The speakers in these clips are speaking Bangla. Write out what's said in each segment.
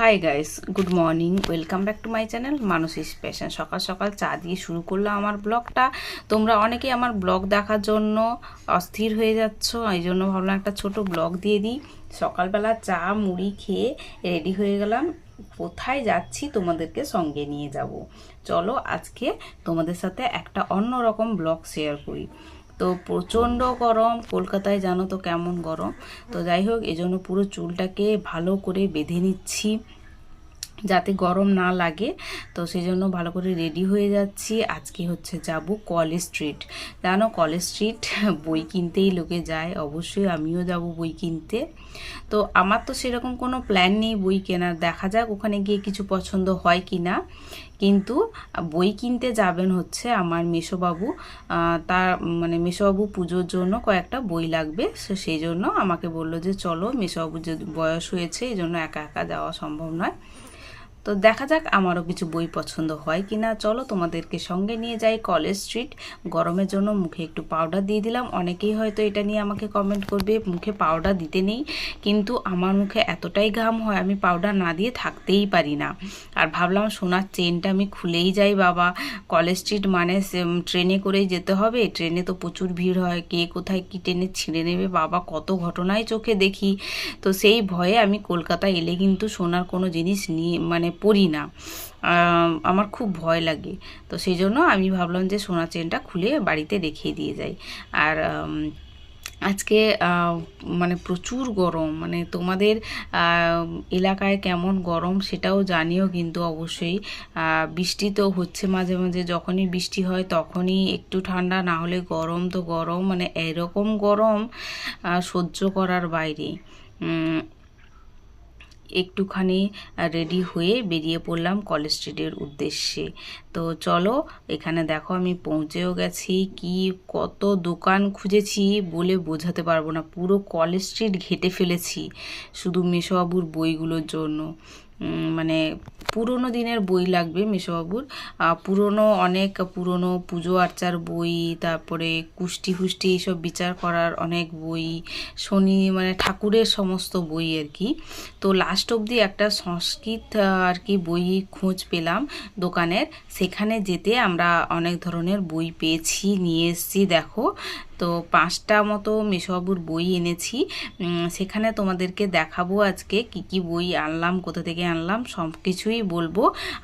Hi guys good morning welcome back to my channel মানুষ ইস প্যাশন সকাল সকাল চা দিয়ে শুরু করলাম আমার ব্লগটা। তোমরা অনেকেই আমার ব্লগ দেখার জন্য অস্থির হয়ে যাচ্ছ, এই জন্য ভাবলাম একটা ছোট ব্লগ দিয়ে দিই। সকালবেলা চা, মুড়ি খেয়ে রেডি হয়ে গেলাম। কোথায় যাচ্ছি তোমাদেরকে সঙ্গে নিয়ে যাব। চলো আজকে তোমাদের সাথে একটা অন্যরকম ব্লগ শেয়ার করি। তো প্রচণ্ড গরম, কলকাতায় জানো তো কেমন গরম। তো যাই হোক এই জন্য পুরো চুলটাকে ভালো করে বেঁধে নিচ্ছি। যাতে গরম না লাগে। তো সেই জন্য ভালো করে রেডি হয়ে যাচ্ছি। আজকে হচ্ছে যাব কলেজ স্ট্রিট জানো কলেজ স্ট্রিট বই কিনতেই লোকে যায়। অবশ্যই আমিও যাব বই কিনতে। তো আমার তো সেরকম কোনো প্ল্যান নেই বই কেনার। দেখা যাক ওখানে গিয়ে কিছু পছন্দ হয় কি না কিন্তু বই কিনতে যাবেন হচ্ছে আমার মেসোবাবু তার মানে মেসোবাবু পুজোর জন্য কয়েকটা বই লাগবে। সেই জন্য আমাকে বলল যে, চলো মেসোবাবুর যে বয়স হয়েছে এই জন্য একা একা যাওয়া সম্ভব নয়। তো দেখা যাক আমারও কিছু বই পছন্দ হয় কি না চলো তোমাদেরকে সঙ্গে নিয়ে যাই কলেজ স্ট্রিট। গরমের জন্য মুখে একটু পাউডার দিয়ে দিলাম। অনেকেই হয়তো এটা নিয়ে আমাকে কমেন্ট করবে, মুখে পাউডার দিতে নেই। কিন্তু আমার মুখে এতটাই ঘাম হয়, আমি পাউডার না দিয়ে থাকতেই পারি না। আর ভাবলাম সোনার চেনটা আমি খুলেই যাই, বাবা। কলেজ স্ট্রিট মানে ট্রেনে করেই যেতে হবে। ট্রেনে তো প্রচুর ভিড় হয়, কে কোথায় কী ট্রেনে ছিঁড়ে নেবে? বাবা, কত ঘটনায় চোখে দেখি। তো সেই ভয়ে আমি কলকাতা এলে কিন্তু সোনার কোনো জিনিস নিয়ে মানে পরি না। আমার খুব ভয় লাগে। তো সেই জন্য আমি ভাবলাম যে সোনা চেনটা খুলে বাড়িতে রেখে দিয়ে যাই। আর আজকে মানে প্রচুর গরম। মানে তোমাদের এলাকায় কেমন গরম সেটাও জানিও কিন্তু অবশ্যই। বৃষ্টি তো হচ্ছে মাঝে মাঝে, যখনই বৃষ্টি হয় তখনই একটু ঠান্ডা, না হলে গরম তো গরম। মানে এরকম গরম সহ্য করার বাইরে। একটুখানি রেডি হয়ে বেরিয়ে পড়লাম কলেজ স্ট্রিটের উদ্দেশ্যে। তো চলো, এখানে দেখো আমি পৌঁছেও গেছি। কি, কত দোকান খুঁজেছি বলে বোঝাতে পারব না। পুরো কলেজ স্ট্রিট ঘেটে ফেলেছি শুধু মেশোবাবুর বইগুলোর জন্য। মানে পুরনো দিনের বই লাগবে মেশোবাবুর। পুরনো অনেক পুরনো পুজো আর্চার বই, তারপরে কুষ্টি ফুষ্টি এইসব বিচার করার অনেক বই, শনি মানে ঠাকুরের সমস্ত বই আর কি। তো লাস্ট অবধি একটা সংস্কৃত আর কি বই খোঁজ পেলাম দোকানের। সেখানে যেতে আমরা অনেক ধরনের বই পেয়েছি, নিয়ে এসেছি, দেখো। তো পাঁচটা মতো মেশবাবুর বই এনেছি। সেখানে তোমাদেরকে দেখাবো আজকে কি কি বই আনলাম, কোথা থেকে আনলাম সব কিছুই বলব।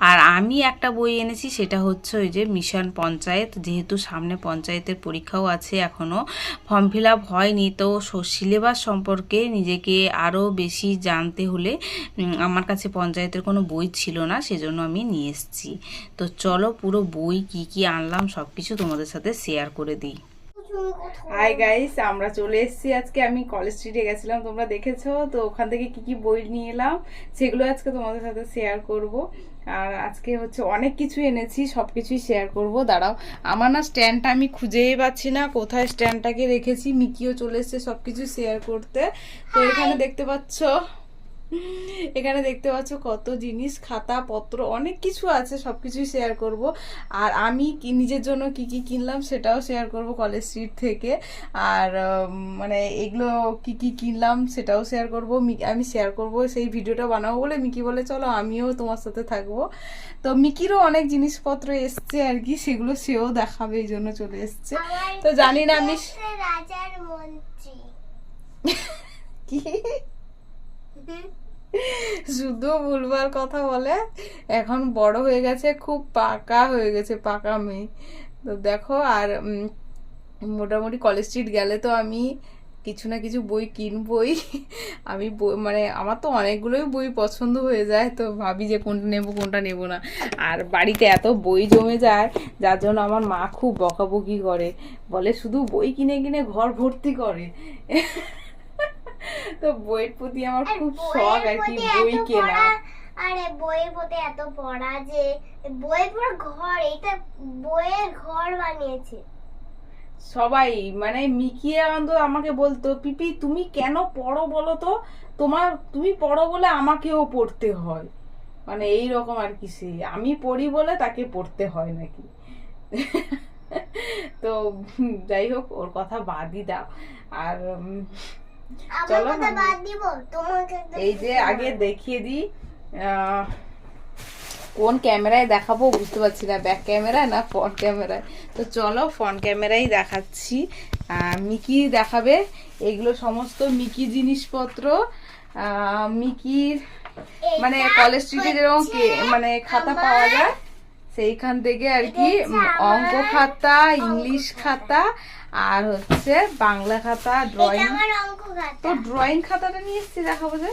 আর আমি একটা বই এনেছি, সেটা হচ্ছে ওই যে মিশন পঞ্চায়েত, যেহেতু সামনে পঞ্চায়েতের পরীক্ষাও আছে এখনও ফর্ম ফিল আপ হয়নি, তো সিলেবাস সম্পর্কে নিজেকে আরও বেশি জানতে হলে আমার কাছে পঞ্চায়েতের কোনো বই ছিল না, সেজন্য আমি নিয়ে এসেছি। তো চলো পুরো বই কি কি আনলাম সব কিছু তোমাদের সাথে শেয়ার করে দিই। হাই গাইস আমরা চলে এসেছি আজকে। আমি কলেজ স্ট্রিটে গেছিলাম, তোমরা দেখেছ? তো ওখান থেকে কি কি বই নিয়ে এলাম, সেগুলো আজকে তোমাদের সাথে শেয়ার করব। আর আজকে হচ্ছে অনেক কিছু এনেছি সব কিছুই শেয়ার করব। দাঁড়াও, আমার না স্ট্যান্ডটা আমি খুঁজেই পাচ্ছি না, কোথায় স্ট্যান্ডটাকে রেখেছি, মিকিও চলে এসেছে সব কিছু শেয়ার করতে। তো এখানে দেখতে পাচ্ছ এখানে দেখতে পাচ্ছ কত জিনিস খাতা পত্র অনেক কিছু আছে সব কিছুই শেয়ার করব। আর আমি কি নিজের জন্য কি কি কিনলাম সেটাও শেয়ার করব কলেজ স্ট্রিট থেকে। আর মানে এগুলো কি কি কিনলাম সেটাও শেয়ার করব। আমি শেয়ার করব সেই ভিডিওটা বানাবো বলে মিকি বলে চলো আমিও তোমার সাথে থাকব। তো মিকিরও অনেক জিনিসপত্র এসছে আর কি সেগুলো সেও দেখাবে এই জন্য চলে এসছে। তো জানি না আমি রাজার মন্ত্রী। কি? শুধু ভুলবার কথা বলে। এখন বড় হয়ে গেছে, খুব পাকা হয়ে গেছে, পাকা মেয়ে। তো দেখো, আর মোটামুটি কলেজ স্ট্রিট গেলে তো আমি কিছু না কিছু বই কিনবই। আমি মানে আমার তো অনেকগুলোই বই পছন্দ হয়ে যায়, তো ভাবি যে কোনটা নেব কোনটা নেব না। আর বাড়িতে এত বই জমে যায়, যার জন্য আমার মা খুব বকাবকি করে। বলে শুধু বই কিনে কিনে ঘর ভর্তি করে। তো বইয়ের প্রতি আমার খুব শখ আর কি বই কেনা। আরে বইয়ের প্রতি এত পড়া যে বই পুরো ঘর এটা বইয়ের ঘর বানিয়েছে। সবাই মানে মিকিয়ে অন্তত আমাকে বলতো পিপি তুমি কেন পড়ো বলো তো? তোমার তুমি পড়ো বলে আমাকেও পড়তে হয়। মানে এই রকম আর কি সে আমি পড়ি বলে তাকে পড়তে হয় নাকি? তো যাই হোক ওর কথা বাদই দাও। আর চলো এই যে আগে দেখিয়ে দিই কোন ক্যামেরায় দেখাবো বুঝতে পারছি না ব্যাক ক্যামেরা না ফ্রন্ট ক্যামেরায়? তো চলো ফ্রন্ট ক্যামেরাই দেখাচ্ছি। মিকি দেখাবে এগুলো সমস্ত মিকি জিনিসপত্র। মিকির মানে কলেজ স্ট্রিটে যেরকম মানে খাতা পাওয়া যায়। সেইখান থেকে আর কি অঙ্ক খাতা ইংলিশ খাতা আর হচ্ছে বাংলা খাতা ড্রয়িং তো ড্রয়িং খাতাটা নিয়ে এসেছি দেখাবো যে।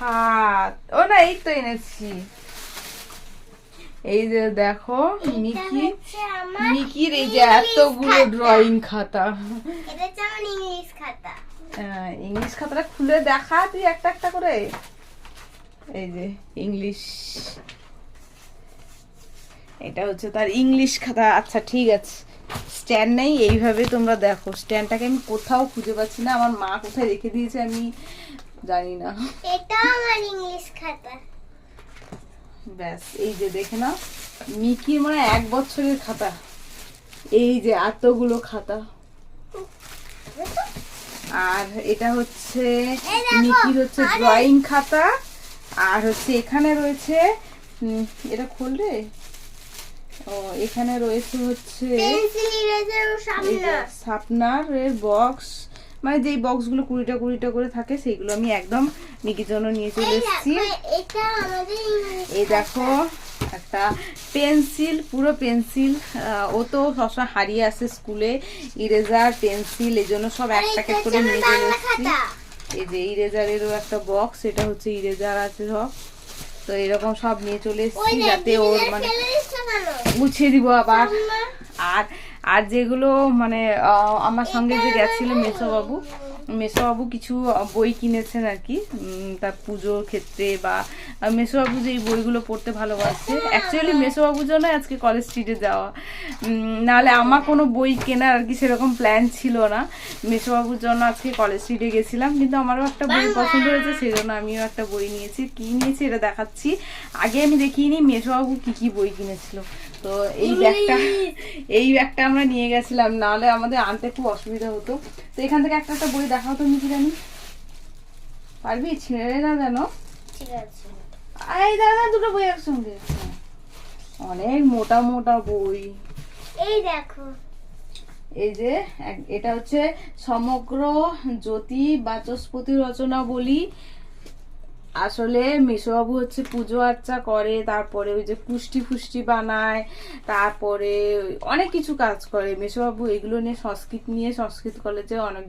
হাত। ও না এই তো এনেছি। এই যে দেখো মিকি মিকির এই যে এতগুলো ড্রয়িং খাতা। ইংলিশ খাতা। ইংলিশ খাতাটা খুলে দেখা তুই একটা একটা করে। এই যে ইংলিশ। এটা হচ্ছে তার ইংলিশ খাতা। আচ্ছা ঠিক আছে। স্ট্যান্ড নেই এইভাবে তোমরা দেখো। স্ট্যান্ডটাকে আমি কোথাও খুঁজে পাচ্ছি না। আমার মা কোথায় রেখে দিয়েছে আমি জানি না। এটা আমার ইংলিশ খাতা। ব্যাস এই যে দেখে নাও। মিকির মানে এক বছরের খাতা। এই যে এতগুলো খাতা। আর এটা হচ্ছে মিকির হচ্ছে ড্রয়িং খাতা। আর হচ্ছে এখানে রয়েছে এটা খুললে ও এখানে রয়েছে হচ্ছে এর বক্স। মানে যেই বক্সগুলো কুড়িটা কুড়িটা করে থাকে সেইগুলো আমি একদম মিকির জন্য নিয়ে চলে এসেছি। এই দেখো একটা পেন্সিল পুরো পেন্সিল। ও তো সবসময় হারিয়ে আসে স্কুলে। ইরেজার পেন্সিল এই জন্য সব এক প্যাকেট করে নিয়ে চলে এসেছি। এই যে ইরেজারেরও একটা বক্স এটা হচ্ছে ইরেজার আছে সব। তো এরকম সব নিয়ে চলে এসেছি যাতে ওর মানে মুছিয়ে দিব আবার। আর আর যেগুলো মানে আমার সঙ্গে যে গেছিল মেসোবাবু মেসোবাবু কিছু বই কিনেছেন আর কি তার পুজোর ক্ষেত্রে বা মেসোবাবু যে এই বইগুলো পড়তে ভালোবাসছে অ্যাকচুয়ালি মেসোবাবুর জন্য আজকে কলেজ স্ট্রিটে যাওয়া। নাহলে আমার কোনো বই কেনার আর কি সেরকম প্ল্যান ছিল না। মেসোবাবুর জন্য আজকে কলেজ স্ট্রিটে গেছিলাম কিন্তু আমারও একটা বই পছন্দ হয়েছে সেই জন্য আমিও একটা বই নিয়েছি। কি নিয়েছি এটা দেখাচ্ছি। আগে আমি দেখিনি মেসোবাবু কি কি বই কিনেছিল। তো এই ব্যাগটা এই ব্যাগটা আমরা নিয়ে গেছিলাম নাহলে আমাদের আনতে খুব অসুবিধা হতো। তো এখান থেকে একটা একটা বই দেখাও তো কি জানি পারবি? ছিঁড়ে না যেন। এই দাদা দুটো বই একসঙ্গে। অনেক মোটা মোটা বই। এই দেখো। এই যে এটা হচ্ছে সমগ্র জ্যোতি বাচস্পতি রচনা বলি আসলে মেসোবাবু হচ্ছে পুজো আর্চা করে, তারপরে ওই যে পুষ্টি ফুষ্টি বানায়, তারপরে অনেক কিছু কাজ করে। মেসোবাবু এগুলো নিয়ে সংস্কৃত নিয়ে সংস্কৃত কলেজে অনেক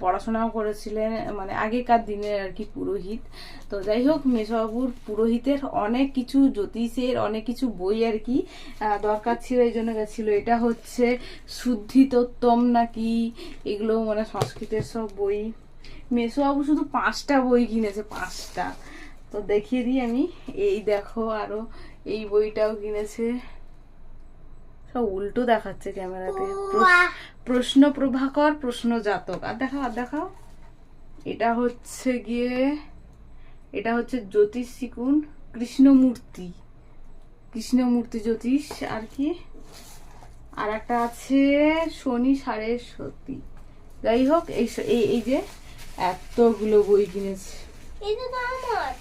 পড়াশোনাও করেছিলেন মানে আগেকার দিনের আর কি পুরোহিত। তো যাই হোক মেসোবাবুর পুরোহিতের অনেক কিছু জ্যোতিষের, অনেক কিছু বই আর কি দরকার ছিল, এই জন্য গেছিল। এটা হচ্ছে শুদ্ধিতোত্তম নাকি, এগুলো মানে সংস্কৃতের সব বই। মেসোবাবু শুধু পাঁচটা বই কিনেছে পাঁচটা। তো দেখিয়ে দিই আমি। এই দেখো আরও এই বইটাও কিনেছে। সব উল্টো দেখাচ্ছে ক্যামেরাতে। প্রশ্ন- প্রভাকর প্রশ্ন জাতক। আর দেখাও আর দেখাও। এটা হচ্ছে গিয়ে এটা হচ্ছে জ্যোতিষ শিকুন কৃষ্ণমূর্তি। কৃষ্ণমূর্তি জ্যোতিষ আর কি? আর একটা আছে শনি সাড়ে সতী। যাই হোক এই এই যে এতগুলো বই কিনেছি। এটা তো আমার।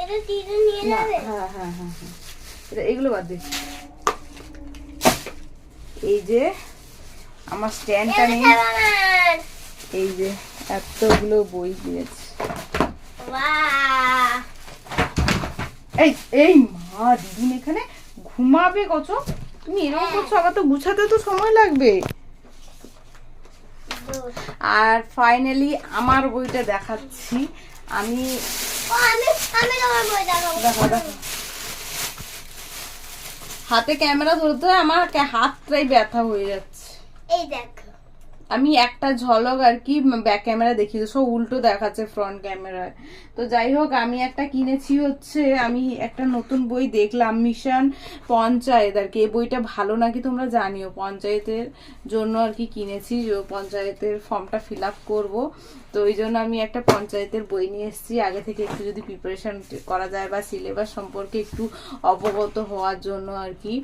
এটা দিদি নিয়ে যাবে? হ্যাঁ হ্যাঁ হ্যাঁ হ্যাঁ। এটা এগুলো বাদ দিস এই যে আমার স্ট্যান্ডটা নেই এই যে এতগুলো বই কিনেছে। এই এই মা দিদিন এখানে ঘুমাবে কত? তুমি এরকম করছ আবার তো গুছাতে তো সময় লাগবে. আর ফাইনালি আমার বইটা দেখাচ্ছি। আমি হাতে ক্যামেরা ধরতে আমার হাতটাই ব্যথা হয়ে যাচ্ছে। এই দেখো। আমি একটা ঝলক আর কি ব্যাক ক্যামেরা দেখি সব উল্টো দেখাচ্ছে ফ্রন্ট ক্যামেরায় তো যাই হোক, আমি একটা কিনেছি হচ্ছে, আমি একটা নতুন বই দেখলাম মিশন পঞ্চায়েত আর কি। এই বইটা ভালো নাকি তোমরা জানিও? পঞ্চায়েতের জন্য আর কি কিনেছি, পঞ্চায়েতের ফর্মটা ফিল আপ করব। তো ওই জন্য আমি একটা পঞ্চায়েতের বই নিয়ে এসেছি। আগে থেকে একটু যদি প্রিপারেশন করা যায় বা সিলেবাস সম্পর্কে একটু অবগত হওয়ার জন্য আর কি।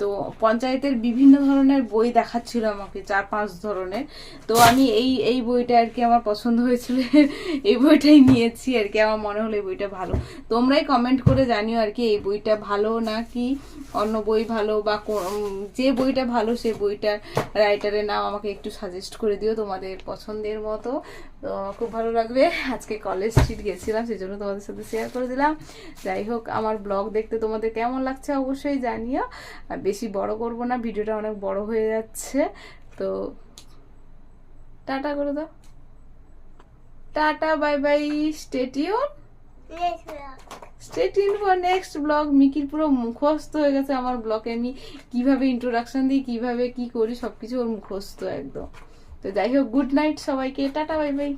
তো পঞ্চায়েতের বিভিন্ন ধরনের বই দেখাচ্ছিল আমাকে, চার পাঁচ ধরনের। তো আমি এই এই বইটা আর কি আমার পছন্দ হয়েছিল। এই বইটাই নিয়েছি আর কি, আমার মনে হলো এই বইটা ভালো। তোমরাই কমেন্ট করে জানিও আর কি, এই বইটা ভালো না কি অন্য বই ভালো বা যে বইটা ভালো সেই বইটার রাইটারের নাম আমাকে একটু সাজেস্ট করে দিও তোমাদের পছন্দের মতো। তো আমার খুব ভালো লাগবে। আজকে কলেজ স্ট্রিট গেছিলাম সেই জন্য তোমাদের সাথে শেয়ার করে দিলাম। যাই হোক, আমার ব্লগ দেখতে তোমাদের কেমন লাগছে অবশ্যই জানিও। আর বেশি বড় করব না, ভিডিওটা অনেক বড় হয়ে যাচ্ছে। তো টাটা করে দাও। Tata bye bye stay tuned stay for next blog মিকির পুরো মুখস্থ হয়ে গেছে আমার ব্লগে আমি কীভাবে ইন্ট্রোডাকশন দিই, কীভাবে কি করি, সবকিছু ওর মুখস্থ একদম। তো যাই হোক গুড নাইট সবাইকে টাটা বাই বাই